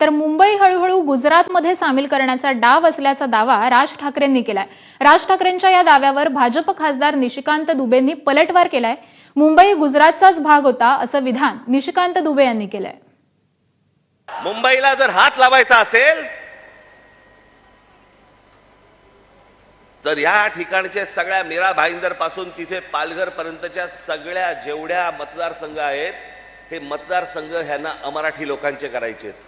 तर मुंबई हळूहळू गुजरातमध्ये सामील करण्याचा डाव असल्याचा दावा राज ठाकरेंनी केलाय. राज ठाकरेंच्या या दाव्यावर भाजप खासदार निशिकांत दुबेंनी पलटवार केलाय. मुंबई गुजरातचाच भाग होता असं विधान निशिकांत दुबे यांनी केलंय. मुंबईला जर हात लावायचा असेल तर या ठिकाणच्या सगळ्या मीरा भाईंदरपासून तिथे पालघर पर्यंतच्या सगळ्या जेवढ्या मतदारसंघ आहेत हे मतदारसंघ ह्यांना अमराठी लोकांचे करायचे आहेत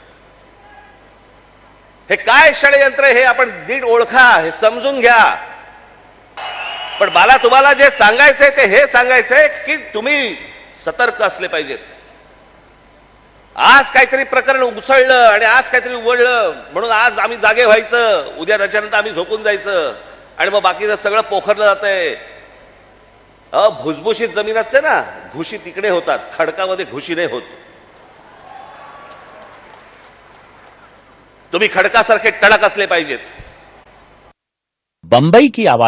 हे काय षडयंत्र हे आपण नीट ओळखा हे समजून घ्या. पण मला तुम्हाला जे सांगायचंय ते हे सांगायचंय की तुम्ही सतर्क असले पाहिजेत. आज काहीतरी प्रकरण उसळलं आणि आज काहीतरी उघडलं म्हणून आज आम्ही जागे व्हायचं उद्या त्याच्यानंतर आम्ही झोपून जायचं आणि मग बाकीचं सगळं पोखरलं जातंय. अ भुसभुशीत जमीन असते ना घुशी तिकडे होतात खडकामध्ये घुशी नाही होत. तुम्ही खडकासारखे टणक असले पाहिजेत. बंबई की आवाज